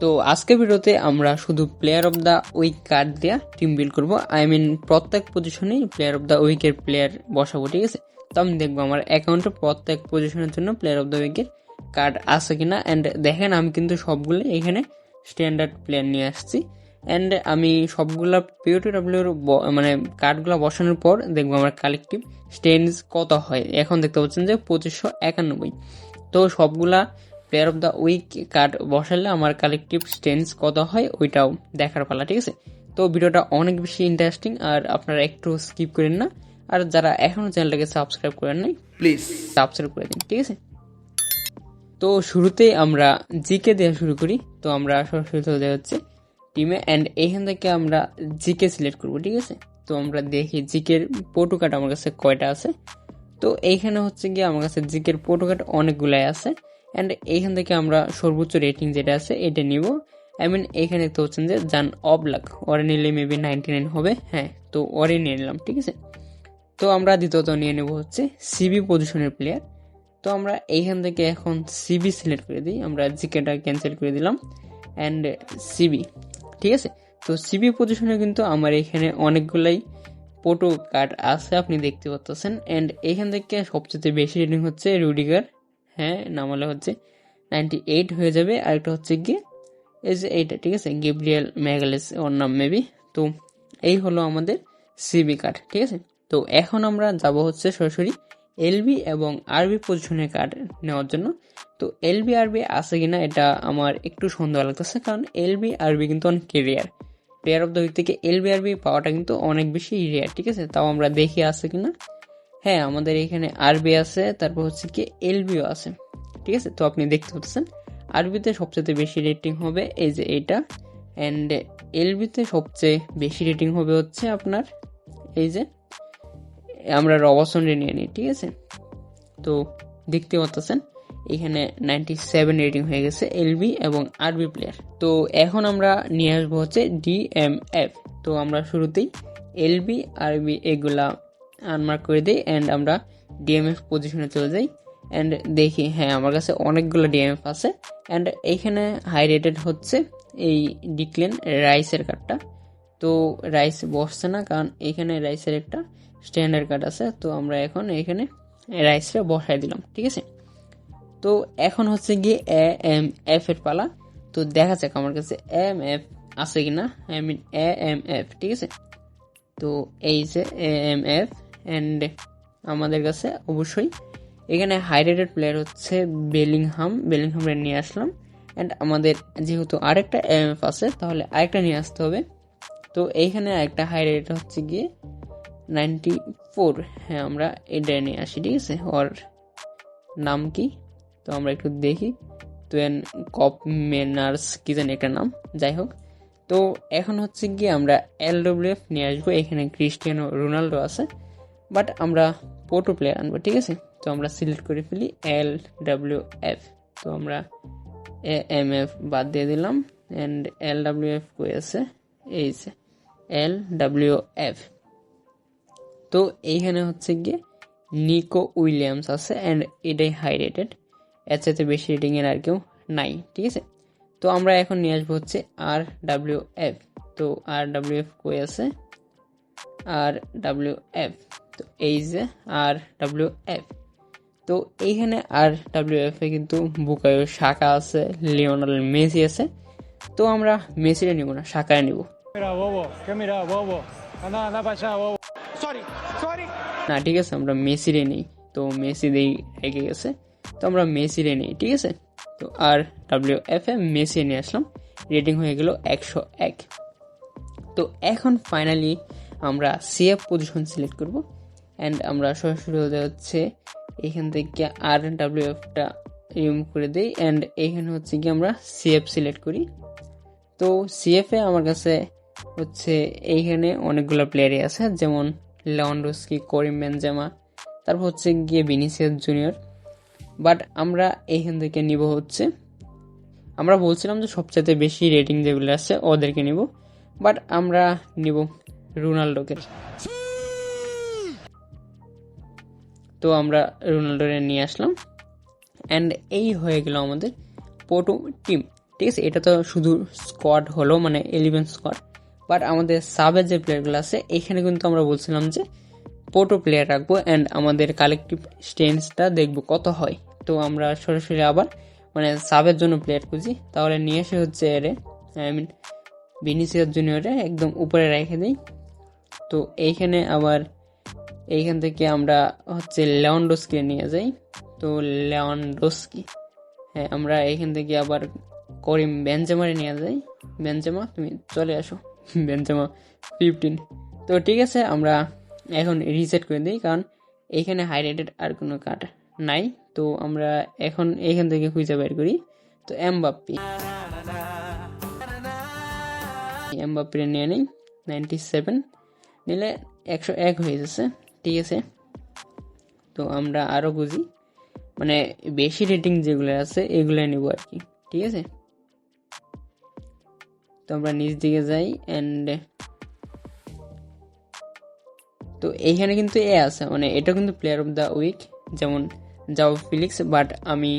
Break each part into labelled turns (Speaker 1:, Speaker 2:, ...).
Speaker 1: তো আজকের ভিডিওতে আমরা শুধু player of the week card দেওয়া টিম বিল্ড করব। আই মিন প্রত্যেক পজিশনেই প্লেয়ার অফ দ্য উইকের প্লেয়ার বসাবো, ঠিক আছে? তো আমি দেখব আমার অ্যাকাউন্টে প্রত্যেক পজিশনের জন্য প্লেয়ার অফ দ্য উইকের কার্ড আছে কিনা। অ্যান্ড দেখেন, আমি কিন্তু সবগুলো এখানে স্ট্যান্ডার্ড প্লেয়ার নিয়ে আসছি। অ্যান্ড আমি সবগুলা পিওটি ডাব্লিউর মানে কার্ডগুলো বসানোর পর দেখব আমার কালেকটিভ স্টেন্স কত হয়। এখন দেখতে পাচ্ছেন যে পঁচিশশো একানব্বই। তো সবগুলা player of the week card বসালে আমার কালেকটিভ স্টেন্স কত হয় ওইটাও দেখার পালা ঠিক আছে? তো ভিডিওটা অনেক বেশি ইন্টারেস্টিং আর আপনারা একটু স্কিপ করেন না। আর যারা এখনও চ্যানেলটাকে সাবস্ক্রাইব করেন নাই
Speaker 2: প্লিজ
Speaker 1: সাবস্ক্রাইব করে দিন ঠিক আছে? তো শুরুতেই আমরা জিকে দেওয়া শুরু করি। তো আমরা সরাসরি চলে যাওয়া হচ্ছে টিমে অ্যান্ড এইখান থেকে আমরা জিকে সিলেক্ট করব ঠিক আছে? তো আমরা দেখি জিকের পোটো কার্ড আমার কাছে কয়টা আছে। তো এইখানে হচ্ছে গিয়ে আমার কাছে জিকের পোটো কার্ড অনেকগুলাই আছে। অ্যান্ড এইখান থেকে আমরা সর্বোচ্চ রেটিং যেটা আছে, এটা নিব। আই মিন এইখানে তো হচ্ছেন যে জান অবলাক ওরে নিলে মেবি নাইনটি নাইন হবে। হ্যাঁ তো ওরে নিয়ে নিলাম, ঠিক আছে? তো আমরা দ্বিতীয়ত নিয়ে নেব হচ্ছে সিবি পজিশনের প্লেয়ার তো আমরা এইখান থেকে এখন সিবি সিলেক্ট করে দিই। আমরা জিকেটা ক্যান্সেল করে দিলাম। অ্যান্ড সিবি ঠিক আছে? তো সিবি পজিশনে কিন্তু আমার এখানে অনেকগুলাই পোটো কার্ড আছে, আপনি দেখতে পাচ্ছেন অ্যান্ড এখান থেকে সবচেয়ে বেশি রেটিং হচ্ছে রুডিগার হ্যাঁ নামালে হচ্ছে নাইনটি এইট হয়ে যাবে, আর একটা হচ্ছে গিয়ে এই যে এইটা, ঠিক আছে? গেব্রিয়াল ম্যাগালেস ওর নাম মেবি তো এই হলো আমাদের সিবি কার্ড ঠিক আছে? তো এখন আমরা যাব হচ্ছে সরাসরি এলবি এবং আরবি পজিশনের কার্ড নেওয়ার জন্য। তো এলবি আরবি আছে কিনা এটা আমার একটু সন্দেহ লাগতেছে, কারণ এলবি আরবি কিন্তু অনেক rare player of the week থেকে এলবি আরবি পাওয়াটা কিন্তু অনেক বেশি রেয়ার ঠিক আছে? তাও আমরা দেখি আছে কিনা। হ্যাঁ আমাদের এখানে আরবি আছে, তারপর হচ্ছে কি এলবিও আছে। ঠিক আছে? তো আপনি দেখতে পাচ্ছেন, আরবিতে সবচেয়ে বেশি রেটিং হবে এই যে এইটা অ্যান্ড এলবিতে সবচেয়ে বেশি রেটিং হবে হচ্ছে আপনার এই যে, আমরা রবাসন নিয়ে নিই, ঠিক আছে? তো দেখতে পাচ্ছেন, এখানে নাইনটি সেভেন রেটিং হয়ে গেছে এলবি এবং আরবি প্লেয়ার তো এখন আমরা নিয়ে আসব হচ্ছে ডিএমএফ তো আমরা শুরুতেই এলবি, আরবি এগুলা আনমার্ক করে দিই অ্যান্ড আমরা ডিএমএফ পজিশনে চলে যাই অ্যান্ড দেখি হ্যাঁ আমার কাছে অনেকগুলো ডিএমএফ আছে অ্যান্ড এইখানে হাই রেটেড হচ্ছে এই ডিক্লেন রাইসের কার্ডটা তো রাইস বসছে না কারণ এখানে রাইসের একটা স্ট্যান্ডার্ড কার্ড আছে, তো আমরা এখন এখানে রাইসটা বসাই দিলাম, ঠিক আছে? তো এখন হচ্ছে গিয়ে এ এম এফ এর পালা। তো দেখা যাক আমার কাছে এম এফ আছে কিনা I mean A M F ঠিক আছে? তো এই যে এ এম এফ অ্যান্ড আমাদের কাছে অবশ্যই। এখানে হাই রেটেড প্লেয়ার হচ্ছে বেলিংহাম। বেলিংহামে নিয়ে আসলাম। অ্যান্ড আমাদের যেহেতু আরেকটা এম এফ আছে, তাহলে আরেকটা নিয়ে আসতে হবে। তো এইখানে একটা হাই রেট হচ্ছে গিয়ে নাইনটি ফোর হ্যাঁ আমরা এটা নিয়ে আসি, ঠিক আছে? ওর নাম কি? তো আমরা একটু দেখি। তো এন কপ মেনার্স কি জানি একটা নাম। যাই হোক। তো এখন হচ্ছে গিয়ে আমরা এল এফ নিয়ে আসব। এখানে ক্রিস্টিয়ানো রোনাল্ডো আছে। বাট আমরা পোটো প্লেয়ার আনব, ঠিক আছে? তো আমরা সিলেক্ট করে ফেলি এল ডাব্লিউ এফ তো আমরা এ এম এফ বাদ দিয়ে দিলাম অ্যান্ড এল ডাব্লিউ এফ কই আছে? এই যে এল ডাব্লিউ এফ তো এইখানে হচ্ছে গিয়ে নিকো উইলিয়ামস আছে অ্যান্ড এটাই হাই রেটেড এর সাথে বেশি রেটিংয়ের আর কেউ নাই, ঠিক আছে? তো আমরা এখন নিয়ে আসব হচ্ছে আর ডাব্লিউ এফ তো আর ডাব্লিউ এফ কই আছে? আর ডাব্লিউ এফ তো এই যে আর ডাব্লিউ এফ তো এইখানে আর ডাব্লিউ এফ এ কিন্তু বুকায়ো শাখা আছে লিওনাল মেসি আছে। তো আমরা মেসিটা নিব না শাখায় নিব. না ঠিক আছে আমরা মেসিরে নেই। তো মেসি দিয়েই রেগে গেছে। তো আমরা মেসিরে নেই ঠিক আছে? তো আর ডাব্লিউ এফ এ মেসি নিয়ে আসলাম। রেটিং হয়ে গেল একশো এক। তো এখন ফাইনালি আমরা সিএফ পজিশন সিলেক্ট করব। অ্যান্ড আমরা সরাসরি হতে হচ্ছে এখান থেকে আর এন ডাব্লিউ এফটা রিমুভ করে দিই। অ্যান্ড এখানে হচ্ছে কি আমরা সিএফ সিলেক্ট করি। তো সিএফ আমার কাছে হচ্ছে এইখানে অনেকগুলো প্লেয়ারই আছে, যেমন লেওয়ান্ডোস্কি করিম বেনজামা তারপর হচ্ছে গিয়ে ভিনিসিয়াস জুনিয়র বাট আমরা এইখান থেকে নিব হচ্ছে, আমরা বলছিলাম যে সবচেয়ে বেশি রেটিং যেগুলো আছে ওদেরকে নিব। বাট আমরা নিব রোনাল্ডোকে তো আমরা রোনাল্ডোরে নিয়ে আসলাম। অ্যান্ড এই হয়ে গেল আমাদের পোটো টিম ঠিক আছে, এটা তো শুধু স্কোয়াড হলো মানে এলিভেন স্কোয়াড বাট আমাদের সাবের যে প্লেয়ারগুলো আছে, এখানে কিন্তু আমরা বলছিলাম যে পোটো প্লেয়ার রাখব অ্যান্ড আমাদের কালেকটিভ স্টেন্সটা দেখব কত হয়। তো আমরা সরাসরি আবার মানে সাবের জন্য প্লেয়ার খুঁজি। তাহলে নিয়ে এসে হচ্ছে এরে আই মিন ভিনিসিয়াস জুনিয়রে একদম উপরে রেখে দিই। তো এইখানে আবার এইখান থেকে আমরা হচ্ছে লেওয়ান্ডোস্কি নিয়ে যাই। তো লেওয়ান্ডোস্কি হ্যাঁ আমরা এইখান থেকে আবার করিম বেঞ্জামারে নিয়ে যাই। বেঞ্জামা তুমি চলে আসো। বেঞ্জামা ফিফটিন তো ঠিক আছে, আমরা এখন রিসেট করে দিই, কারণ এইখানে হাই রেটেড আর কোনো কার্ড নাই। তো আমরা এখন এইখান থেকে খুঁজে বের করি। তো এমবাপ্পি। এমবাপ্পিরে নিয়ে নিই নাইনটি সেভেন নিলে একশো এক হয়ে যাচ্ছে। ঠিক আছে তো আমরা আরও বুঝি। মানে বেশি রেটিং যেগুলো আছে এগুলো নেব আর কি, ঠিক আছে? তো আমরা নিচ দিকে যাই অ্যান্ড তো এইখানে কিন্তু এ আছে মানে এটা কিন্তু প্লেয়ার অফ দ্য উইক যেমন যাও ফিলিক্স বাট আমি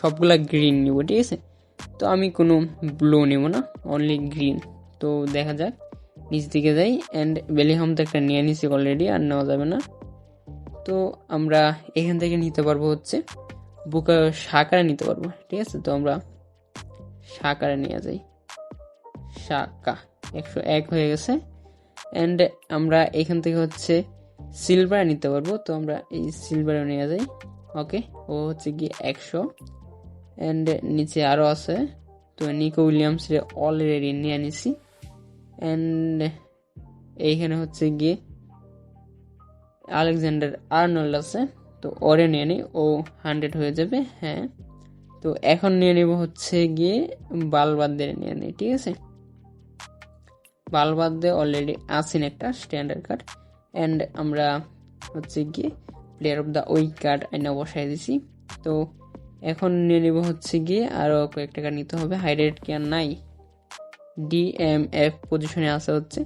Speaker 1: সবগুলা গ্রিন নিব, ঠিক আছে? তো আমি কোনো ব্লু নেব না অনলি গ্রিন তো দেখা যাক। নিচ দিকে যাই অ্যান্ড বেলিহাম তো একটা নিয়ে নিছি অলরেডি আর নেওয়া যাবে না। তো আমরা এখান থেকে নিতে পারব হচ্ছে বুকা শাকারে নিতে পারব, ঠিক আছে? তো আমরা শাকারে নিয়ে যাই। শাকা একশো এক হয়ে গেছে। অ্যান্ড আমরা এখান থেকে হচ্ছে সিলভার নিতে পারব। তো আমরা এই সিলভারে নিয়ে যাই। ওকে ও হচ্ছে কি একশো। অ্যান্ড নিচে আরও আছে। তো নিকো উইলিয়ামস অলরেডি নিয়ে নিছি। অ্যান্ড এইখানে হচ্ছে গিয়ে আলেকজান্ডার আর্নল্ড আছে। তো ওরে নিয়ে নিই ও হান্ড্রেড হয়ে যাবে হ্যাঁ। তো এখন নিয়ে নেব হচ্ছে গিয়ে বালবাদদের নিয়ে নিই ঠিক আছে? বালবাদে অলরেডি আছেন একটা স্ট্যান্ডার্ড কার্ড অ্যান্ড আমরা হচ্ছে গিয়ে player of the week card আইনা বসাই দিছি। তো এখন নিয়ে নেব হচ্ছে গিয়ে আরও কয়েকটা কার্ড নিতে হবে। হাইড্রেট কি আর নাই? ডিএমএফ পজিশনে আছে হচ্ছে।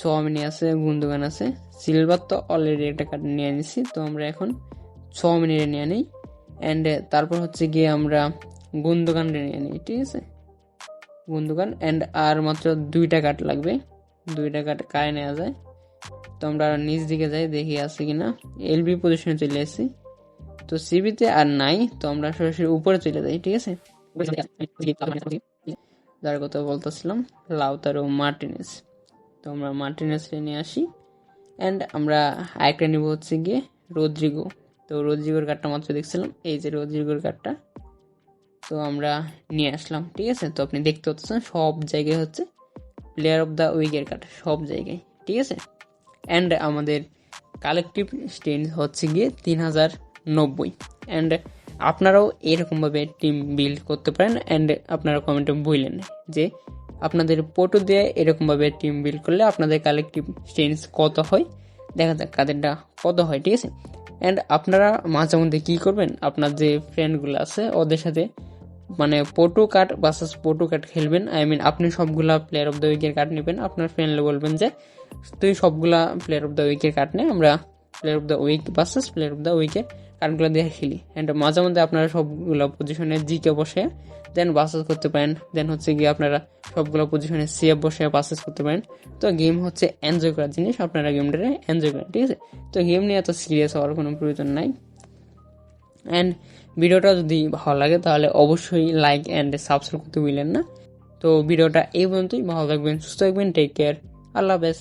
Speaker 1: চমিনি আছে গুন্দুগান আছে। সিলভার তো অলরেডি একটা কার্ড নিয়ে নিছি, তো আমরা এখন মিনিটে নিয়ে নিই। অ্যান্ড তারপর হচ্ছে গিয়ে আমরা গুন্দুগান নিয়ে নিই, ঠিক আছে? গুন্দুগান অ্যান্ড আর মাত্র দুইটা কাঠ লাগবে। দুইটা কাঠ কায় নেওয়া যায়? তো আমরা আর নিচ দিকে যাই, দেখি আছে কিনা। এলবি পজিশনে চলে এসেছি। তো সিবিতে আর নাই, তো আমরা সরাসরি উপরে চলে যাই, ঠিক আছে? যার কথা বলতেছিলাম, লাউতারো মার্টিনেস। তো আমরা মার্টিনেস নিয়ে আসি অ্যান্ড আমরা আরেকটা নিব হচ্ছে গিয়ে রোদ্রিগো। তো রোদ্রিগোর কার্ডটা মাত্র দেখছিলাম, এই যে রোদ্রিগোর কার্ডটা। তো আমরা নিয়ে আসলাম, ঠিক আছে? তো আপনি দেখতে পাচ্ছেন, সব জায়গায় হচ্ছে প্লেয়ার অফ দ্য উইকের কার্ড, সব জায়গায়, ঠিক আছে? অ্যান্ড আমাদের কালেকটিভ স্টেন্স হচ্ছে গিয়ে তিন হাজার নব্বই। অ্যান্ড আপনারাও এরকমভাবে টিম বিল্ড করতে পারেন অ্যান্ড আপনারা কমেন্টে বললেন যে আপনাদের পোটো দিয়ে এরকমভাবে টিম বিল্ড করলে আপনাদের কালেকটিভ স্টেন্স কত হয়? দেখা যাক কাদেরটা কত হয়, ঠিক আছে? অ্যান্ড আপনারা মাঝে মধ্যে কী করবেন? আপনার যে ফ্রেন্ডগুলো আছে, ওদের সাথে মানে পোটো কার্ড বাসাস পোটো কার্ড খেলবেন। আই মিন আপনি সবগুলা প্লেয়ার অফ দ্য উইকের কার্ড নেবেন। আপনার ফ্রেন্ডলে বলবেন যে, তুই সবগুলা প্লেয়ার অফ দ্য উইকের কার্ড নে, আমরা প্লেয়ার অফ দ্য উইক বাসেস প্লেয়ার অফ দ্য উইকের কার্ডগুলো দিয়ে খেলি অ্যান্ড মাঝে মধ্যে আপনারা সবগুলো পজিশনে জিকে বসে দেন বাসাস করতে পারেন। দেন হচ্ছে গিয়ে আপনারা সবগুলো পজিশনে সিএফ বসে বাসাস করতে পারেন। তো গেম হচ্ছে এনজয় করার জিনিস, আপনারা গেমটাকে এনজয় করেন, ঠিক আছে? তো গেম নিয়ে এত সিরিয়াস হওয়ার কোনো প্রয়োজন নাই। অ্যান্ড ভিডিওটা যদি ভালো লাগে, তাহলে অবশ্যই লাইক অ্যান্ড সাবস্ক্রাইব করতে ভুলেন না। তো ভিডিওটা এই পর্যন্তই, ভালো থাকবেন, সুস্থ থাকবেন টেক কেয়ার আল্লাহ হাফেজ।